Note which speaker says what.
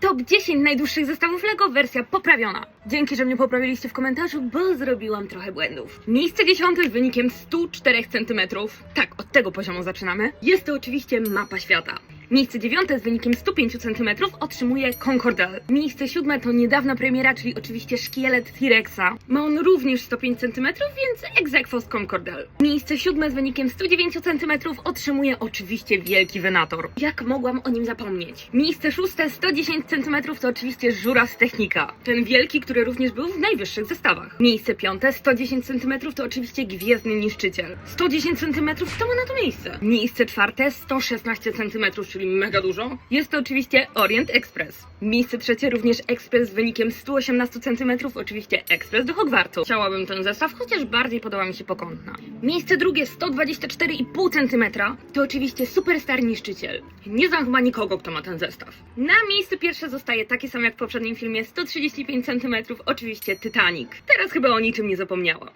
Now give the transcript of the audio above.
Speaker 1: Top 10 najdłuższych zestawów LEGO, wersja poprawiona. Dzięki, że mnie poprawiliście w komentarzu, bo zrobiłam trochę błędów. Miejsce dziesiąte z wynikiem 104 cm. Tak, od tego poziomu zaczynamy. Jest to oczywiście mapa świata. Miejsce dziewiąte z wynikiem 105 cm otrzymuje Concordel. Miejsce siódme to niedawna premiera, czyli oczywiście szkielet T-Rexa. Ma on również 105 cm, więc aequo z Concordel. Miejsce siódme z wynikiem 109 cm otrzymuje oczywiście Wielki Venator. Jak mogłam o nim zapomnieć? Miejsce szóste 110 cm to oczywiście Żura z Technika. Ten wielki, który również był w najwyższych zestawach. Miejsce piąte 110 cm to oczywiście Gwiezdny Niszczyciel. 110 cm kto ma na to miejsce? Miejsce czwarte 116 cm, mega dużo. Jest to oczywiście Orient Express. Miejsce trzecie również ekspres z wynikiem 118 cm, oczywiście ekspres do Hogwartu. Chciałabym ten zestaw, chociaż bardziej podoba mi się pokątna. Miejsce drugie 124,5 cm to oczywiście Superstar Niszczyciel. Nie znam chyba nikogo, kto ma ten zestaw. Na miejsce pierwsze zostaje takie samo jak w poprzednim filmie 135 cm, oczywiście Titanic. Teraz chyba o niczym nie zapomniałam.